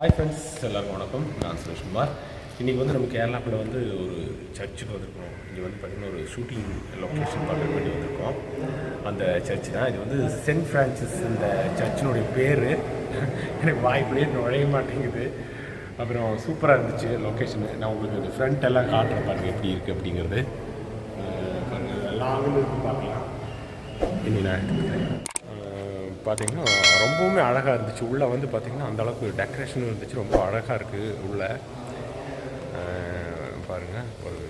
Hi friends எல்லாருக்கும் வணக்கம். நான் சுரேஷ்குமார் இன்றைக்கி வந்து நம்ம கேரளாவில் வந்து ஒரு சர்ச்சுக்கு வந்திருக்கோம். இங்கே வந்து பார்த்திங்கன்னா ஒரு ஷூட்டிங் லொக்கேஷன் பார்க்க வேண்டி வந்திருக்கோம். அந்த சர்ச் தான். இது வந்து சென்ட் ஃப்ரான்சிஸ் இந்த சர்ச்சினுடைய பேர். எனக்கு வாய்ப்புலேயே நுழைய மாட்டேங்குது. அப்புறம் சூப்பராக இருந்துச்சு லொக்கேஷனு நான் உங்களுக்கு இந்த ஃப்ரண்ட் எல்லாம் காட்டுறேன் பாருங்கள் எப்படி இருக்குது அப்படிங்கிறது. அஹ் லாங்கில் இருக்கு பார்க்கலாம். இன்னும் நான் எடுத்துக்கிறேன். பார்த்தீங்கன்னா ரொம்பவுமே அழகாக இருந்துச்சு. உள்ளே வந்து பார்த்திங்கன்னா அந்த அளவுக்கு டெக்கரேஷனும் இருந்துச்சு. ரொம்ப அழகாக இருக்குது உள்ளே. பாருங்கள் ஒரு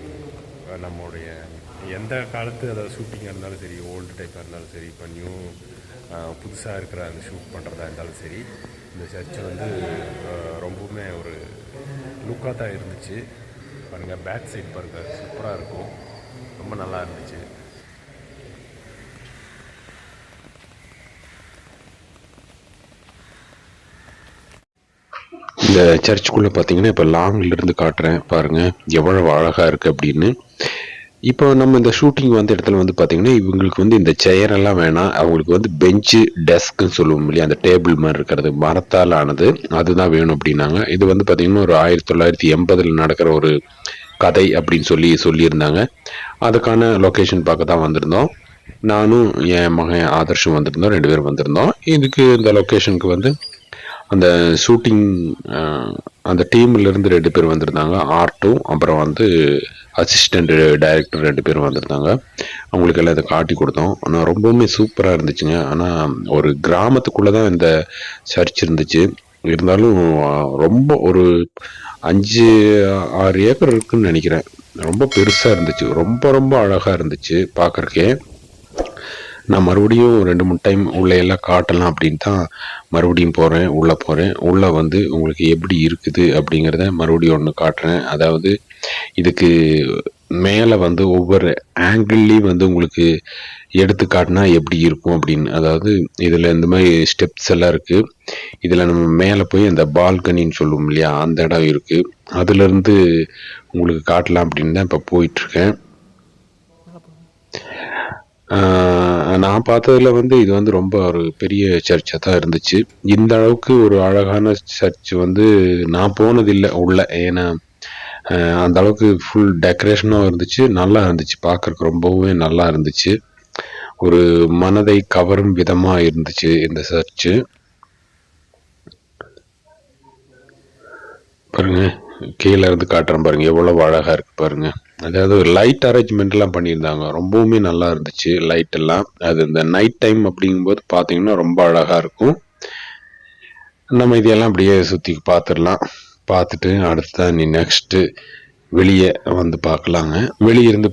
நம்மளுடைய எந்த காலத்து அதாவது ஷூட்டிங்காக இருந்தாலும் சரி ஓல்டு டைப்பாக இருந்தாலும் சரி இப்போ நியூ புதுசாக இருக்கிற அந்த ஷூட் பண்ணுறதா இருந்தாலும் சரி இந்த சர்ச்சு வந்து ரொம்பவுமே ஒரு லுக்காக தான் இருந்துச்சு. பாருங்கள் பேக் சைட் பாருங்கள் சூப்பராக இருக்கும். ரொம்ப நல்லா இருந்துச்சு. இந்த சர்ச்சுக்குள்ளே பார்த்தீங்கன்னா இப்போ லாங்கில் இருந்து காட்டுறேன் பாருங்கள் எவ்வளவு அழகாக இருக்குது அப்படின்னு. இப்போ நம்ம இந்த ஷூட்டிங் வந்த இடத்துல வந்து பார்த்தீங்கன்னா இவங்களுக்கு வந்து இந்த செயரெல்லாம் வேணாம். அவங்களுக்கு வந்து பெஞ்சு டெஸ்க்குன்னு சொல்லுவோம் இல்லையா? அந்த டேபிள் மாதிரி இருக்கிறது மரத்தால் ஆனது அதுதான் வேணும் அப்படின்னாங்க. இது வந்து பார்த்தீங்கன்னா ஒரு ஆயிரத்தி தொள்ளாயிரத்தி எண்பதில் நடக்கிற ஒரு கதை அப்படின்னு சொல்லி சொல்லியிருந்தாங்க. அதுக்கான லொக்கேஷன் பார்க்க தான் வந்திருந்தோம். நானும் என் மகன் ஆதர்ஷும் வந்திருந்தோம் ரெண்டு பேரும் வந்திருந்தோம். இதுக்கு இந்த லொக்கேஷனுக்கு வந்து அந்த ஷூட்டிங் அந்த டீம்லேருந்து ரெண்டு பேர் வந்திருந்தாங்க. ஆர்ட்டும் அப்புறம் வந்து அசிஸ்டண்ட் டைரக்டர் ரெண்டு பேரும் வந்திருந்தாங்க. அவங்களுக்கு எல்லாம் இதை காட்டி கொடுத்தோம். ஆனால் ரொம்பவுமே சூப்பராக இருந்துச்சுங்க. ஆனால் ஒரு கிராமத்துக்குள்ளே தான் இந்த சர்ச் இருந்துச்சு. இருந்தாலும் ரொம்ப ஒரு அஞ்சு ஆறு ஏக்கர் இருக்குன்னு நினைக்கிறேன். ரொம்ப பெருசாக இருந்துச்சு. ரொம்ப ரொம்ப அழகாக இருந்துச்சு பார்க்குறக்கே. நான் மறுபடியும் ரெண்டு மூணு டைம் உள்ளே எல்லாம் காட்டலாம் அப்படின்னு தான் மறுபடியும் போகிறேன் உள்ளே போகிறேன் உள்ளே வந்து உங்களுக்கு எப்படி இருக்குது அப்படிங்கிறத மறுபடியும் ஒன்று காட்டுறேன். அதாவது இதுக்கு மேலே வந்து ஒவ்வொரு ஆங்கிள்லேயும் வந்து உங்களுக்கு எடுத்து காட்டினா எப்படி இருக்கும் அப்படின்னு. அதாவது இதில் இந்த மாதிரி ஸ்டெப்ஸ் எல்லாம் இருக்குது இதில் நம்ம மேலே போய் அந்த பால்கனின்னு சொல்லுவோம் இல்லையா அந்த இடம் இருக்குது அதுலேருந்து உங்களுக்கு காட்டலாம் அப்படின்னு தான் இப்போ போயிட்டுருக்கேன். நான் பார்த்ததுல வந்து இது வந்து ரொம்ப ஒரு பெரிய சர்ச்சாக தான் இருந்துச்சு. இந்த அளவுக்கு ஒரு அழகான சர்ச் வந்து நான் போனதில்லை உள்ள. ஏன்னா அந்த அளவுக்கு ஃபுல் டெக்கரேஷனும் இருந்துச்சு நல்லா இருந்துச்சு. பார்க்குறக்கு ரொம்பவே நல்லா இருந்துச்சு. ஒரு மனதை கவரும் விதமாக இருந்துச்சு இந்த சர்ச்சு. பாருங்கள் கீழே இருந்து காட்டுறேன் பாருங்க. எவ்வளோ அழகாக இருக்கு பாருங்க. அதாவது லைட் அரேஞ்ச்மெண்ட்லாம் பண்ணியிருந்தாங்க. ரொம்பவுமே நல்லா இருந்துச்சு லைட் எல்லாம். அது இந்த நைட் டைம் அப்படிங்கும்போது பார்த்தீங்கன்னா ரொம்ப அழகாக இருக்கும். நம்ம இதையெல்லாம் அப்படியே சுற்றி பார்த்துடலாம் பார்த்துட்டு அடுத்ததான் நீ நெக்ஸ்ட்டு வெளியே வந்து பார்க்கலாங்க வெளியே இருந்து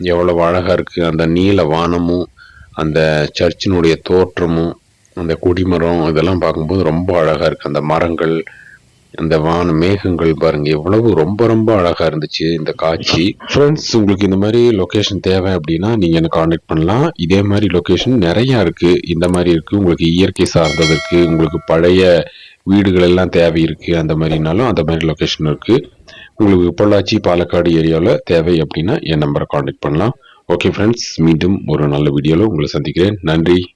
எவ்வளோ அழகாக இருக்குது அந்த நீல வானமும் அந்த சர்ச்சினுடைய தோற்றமும் அந்த கொடிமரம் இதெல்லாம் பார்க்கும்போது ரொம்ப அழகாக இருக்குது அந்த மரங்கள் அந்த வான மேகங்கள் பாருங்க எவ்வளவு ரொம்ப ரொம்ப அழகா இருந்துச்சு இந்த காட்சி. ஃப்ரெண்ட்ஸ் உங்களுக்கு இந்த மாதிரி லொக்கேஷன் தேவை அப்படின்னா நீங்க எனக்கு காண்டாக்ட் பண்ணலாம். இதே மாதிரி லொக்கேஷன் நிறைய இருக்கு. இந்த மாதிரி இருக்கு. உங்களுக்கு இயற்கை சார்ந்தது இருக்கு உங்களுக்கு பழைய வீடுகள் எல்லாம் தேவை இருக்கு அந்த மாதிரினாலும் அந்த மாதிரி லொக்கேஷன் இருக்கு. உங்களுக்கு பொள்ளாச்சி பாலக்காடு ஏரியாவில் தேவை அப்படின்னா என் நம்பரை காண்டாக்ட் பண்ணலாம். ஓகே ஃப்ரெண்ட்ஸ் மீண்டும் ஒரு நல்ல வீடியோவில் உங்களை சந்திக்கிறேன். நன்றி.